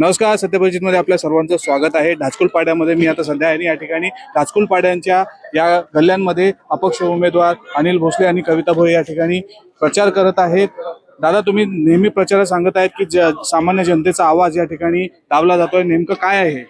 नमस्कार सत्यपरिचित मध्ये आपल्या सर्वांचं स्वागत आहे. ढाचकुल पाड्यामध्ये मी आता सध्या आहे आणि या ठिकाणी ढाचकुल पाड्यांच्या या गल्ल्यांमध्ये अपक्ष उमेदवार अनिल भोसले आणि कविता भोये या ठिकाणी प्रचार करत आहेत. दादा तुम्ही नेहमी प्रचारात सांगत आहेत की सामान्य जनतेचा आवाज या ठिकाणी दाबला जातोय. नेमकं काय आहे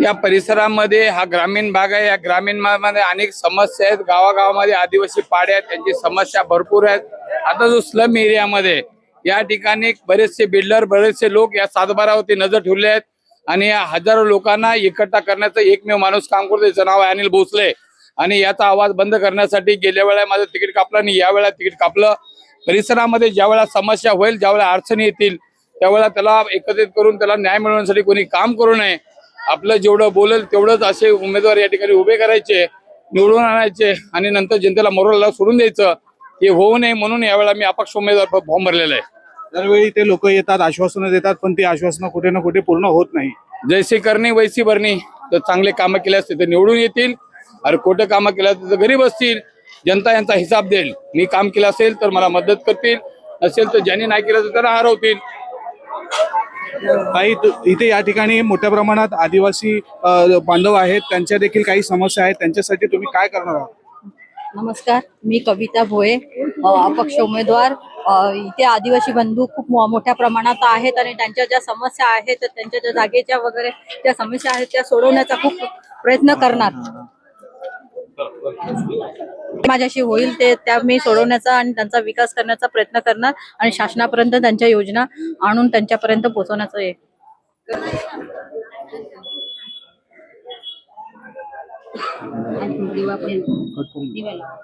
या परिसरामध्ये हा ग्रामीण भाग आहे. या ग्रामीण भागामध्ये अनेक समस्या आहेत. गावागावामध्ये आदिवासी पाड्या आहेत. त्यांची समस्या भरपूर आहेत. आता जो स्लम एरियामध्ये या ठिकाणी बरेचसे बिल्डर बरेचसे लोक या सातबारावरती नजर ठेवले आहेत आणि या हजारो लोकांना एकट्ठा करण्याचं एकमेव माणूस काम करतो त्याचं नाव आहे अनिल भोसले. आणि याचा आवाज बंद करण्यासाठी गेल्या वेळा माझं तिकीट कापलं आणि यावेळा तिकीट कापलं. परिसरामध्ये ज्या वेळा समस्या होईल ज्या वेळा अडचणी येतील त्यावेळेला त्याला एकत्रित करून त्याला न्याय मिळवण्यासाठी कोणी काम करू नये. आपलं जेवढं बोलेल तेवढंच असे उमेदवार या ठिकाणी उभे करायचे निवडून आणायचे आणि नंतर जनतेला मरोला सोडून द्यायचं. हे होऊ नये म्हणून यावेळेला मी अपक्ष उमेदवार फॉर्म भरलेला आहे. दरवेळी ते लोक येतात आश्वासनं देतात पण ती आश्वासनं कुठे ना कुठे पूर्ण होत नाही. जैसी करणी वैसी भरणी तर चांगले कामं केले असते तर निवडून येतील. अरे खोटं कामं केलं असते तर गरीब असतील. जनता यांचा हिसाब देईल. मी काम केलं असेल तर मला मदत करतील. नसेल तर ज्यांनी नाही केलं तर त्यांना हरवतील. काही इथे या ठिकाणी मोठ्या प्रमाणात आदिवासी बांधव आहेत. त्यांच्या देखील काही समस्या आहेत. त्यांच्यासाठी तुम्ही काय करणार आहात? नमस्कार मी कविता भोये अपक्ष उमेदवार. इथे आदिवासी बंधू खूप मोठ्या प्रमाणात आहेत आणि त्यांच्या ज्या समस्या आहेत तर त्यांच्या ज्या जागेच्या वगैरे ज्या समस्या आहेत त्या सोडवण्याचा खूप प्रयत्न करणार. माझ्याशी होईल ते त्या मी सोडवण्याचा आणि त्यांचा विकास करण्याचा प्रयत्न करणार आणि शासनापर्यंत त्यांच्या योजना आणून त्यांच्यापर्यंत पोहोचवण्याचं हे. दिवा लाव.